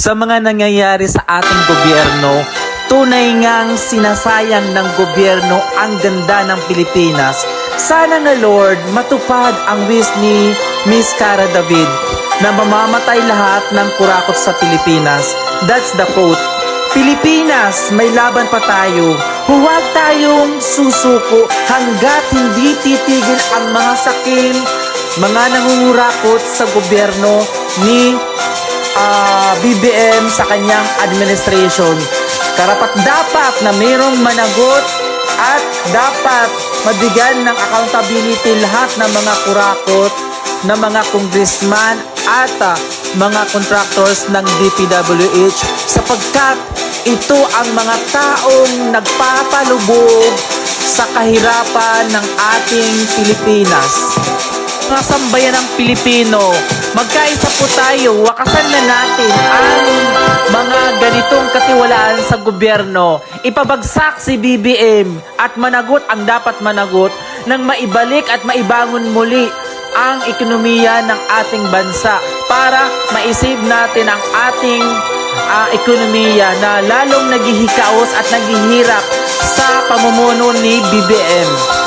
sa mga nangyayari sa ating gobyerno, tunay ngang sinasayang ng gobyerno ang ganda ng Pilipinas. Sana nga Lord, matupad ang wish ni Miss Cara David na mamamatay lahat ng kurakot sa Pilipinas. That's the quote. Pilipinas, may laban pa tayo. Huwag tayong susuko hanggat hindi titigil ang mga sakim, mga nangungurakot sa gobyerno ni ah, BBM sa kanyang administration. Karapat dapat na mayroong managot at dapat mabigyan ng accountability lahat ng mga kurakot na mga congressman at ah, mga contractors ng DPWH sapagkat ito ang mga taong nagpapalubog sa kahirapan ng ating Pilipinas mga sambayan ng Pilipino, magkaisa tayo, wakasan na natin ang mga ganitong katiwalaan sa gobyerno. Ipabagsak si BBM at managot ang dapat managot nang maibalik at maibangon muli ang ekonomiya ng ating bansa para maisave natin ang ating ah, ekonomiya na lalong naghihikaos at naghihirap sa pamumuno ni BBM.